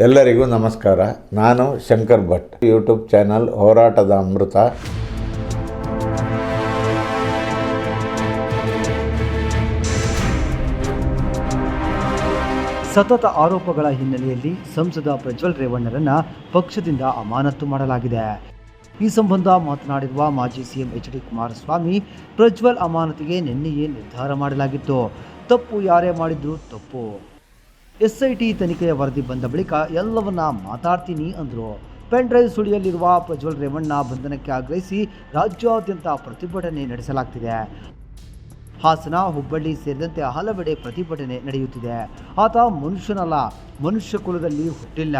ಎಲ್ಲರಿಗೂ ನಮಸ್ಕಾರ. ನಾನು ಶಂಕರ್ ಭಟ್. ಯೂಟ್ಯೂಬ್ ಚಾನಲ್ ಹೋರಾಟದ ಅಮೃತ. ಸತತ ಆರೋಪಗಳ ಹಿನ್ನೆಲೆಯಲ್ಲಿ ಸಂಸದ ಪ್ರಜ್ವಲ್ ರೇವಣ್ಣರನ್ನ ಪಕ್ಷದಿಂದ ಅಮಾನತು ಮಾಡಲಾಗಿದೆ. ಈ ಸಂಬಂಧ ಮಾತನಾಡಿರುವ ಮಾಜಿ CM H D Kumaraswamy, Prajwal ಅಮಾನತಿಗೆ ನಿನ್ನೆಯೇ ನಿರ್ಧಾರ ಮಾಡಲಾಗಿತ್ತು. ತಪ್ಪು ಯಾರೇ ಮಾಡಿದ್ರು ತಪ್ಪು. ಎಸ್ಐಟಿ ತನಿಖೆಯ ವರದಿ ಬಂದ ಬಳಿಕ ಎಲ್ಲವನ್ನ ಮಾತಾಡ್ತೀನಿ ಅಂದರು. ಪೆನ್ ಡ್ರೈವ್ ಸುಳಿಯಲ್ಲಿರುವ ಪ್ರಜ್ವಲ್ ರೇವಣ್ಣ ಬಂಧನಕ್ಕೆ ಆಗ್ರಹಿಸಿ ರಾಜ್ಯಾದ್ಯಂತ ಪ್ರತಿಭಟನೆ ನಡೆಸಲಾಗ್ತಿದೆ. ಹಾಸನ, ಹುಬ್ಬಳ್ಳಿ ಸೇರಿದಂತೆ ಹಲವೆಡೆ ಪ್ರತಿಭಟನೆ ನಡೆಯುತ್ತಿದೆ. ಆತ ಮನುಷ್ಯನಲ್ಲ, ಮನುಷ್ಯ ಕುಲದಲ್ಲಿ ಹುಟ್ಟಿಲ್ಲ.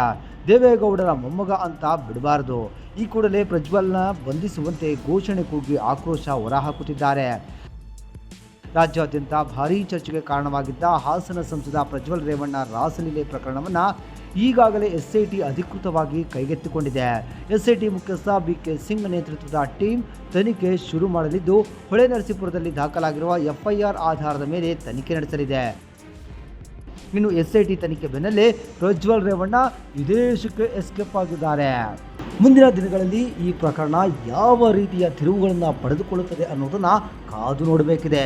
ದೇವೇಗೌಡರ ಮೊಮ್ಮಗ ಅಂತ ಬಿಡಬಾರದು. ಈ ಕೂಡಲೇ ಪ್ರಜ್ವಲ್ನ ಬಂಧಿಸುವಂತೆ ಘೋಷಣೆ ಕೂಗಿ ಆಕ್ರೋಶ ಹೊರಹಾಕುತ್ತಿದ್ದಾರೆ. ರಾಜ್ಯಾದ್ಯಂತ ಭಾರೀ ಚರ್ಚೆಗೆ ಕಾರಣವಾಗಿದ್ದ ಹಾಸನ ಸಂಸದ ಪ್ರಜ್ವಲ್ ರೇವಣ್ಣ ರಾಸಲೀಲೆ ಪ್ರಕರಣವನ್ನು ಈಗಾಗಲೇ ಎಸ್ಐಟಿ ಅಧಿಕೃತವಾಗಿ ಕೈಗೆತ್ತಿಕೊಂಡಿದೆ. ಎಸ್ಐಟಿ ಮುಖ್ಯಸ್ಥ ಬಿ ಕೆ ಸಿಂಗ್ ನೇತೃತ್ವದ ಟೀಮ್ ತನಿಖೆ ಶುರು ಮಾಡಲಿದ್ದು ಹೊಳೆನರಸೀಪುರದಲ್ಲಿ ದಾಖಲಾಗಿರುವ ಎಫ್ಐಆರ್ ಆಧಾರದ ಮೇಲೆ ತನಿಖೆ ನಡೆಸಲಿದೆ. ಇನ್ನು ಎಸ್ಐಟಿ ತನಿಖೆ ಬೆನ್ನಲ್ಲೇ ಪ್ರಜ್ವಲ್ ರೇವಣ್ಣ ವಿದೇಶಕ್ಕೆ ಎಸ್ಕೇಪ್ ಆಗಿದ್ದಾರೆ. ಮುಂದಿನ ದಿನಗಳಲ್ಲಿ ಈ ಪ್ರಕರಣ ಯಾವ ರೀತಿಯ ತಿರುವುಗಳನ್ನು ಪಡೆದುಕೊಳ್ಳುತ್ತದೆ ಅನ್ನೋದನ್ನು ಕಾದು ನೋಡಬೇಕಿದೆ.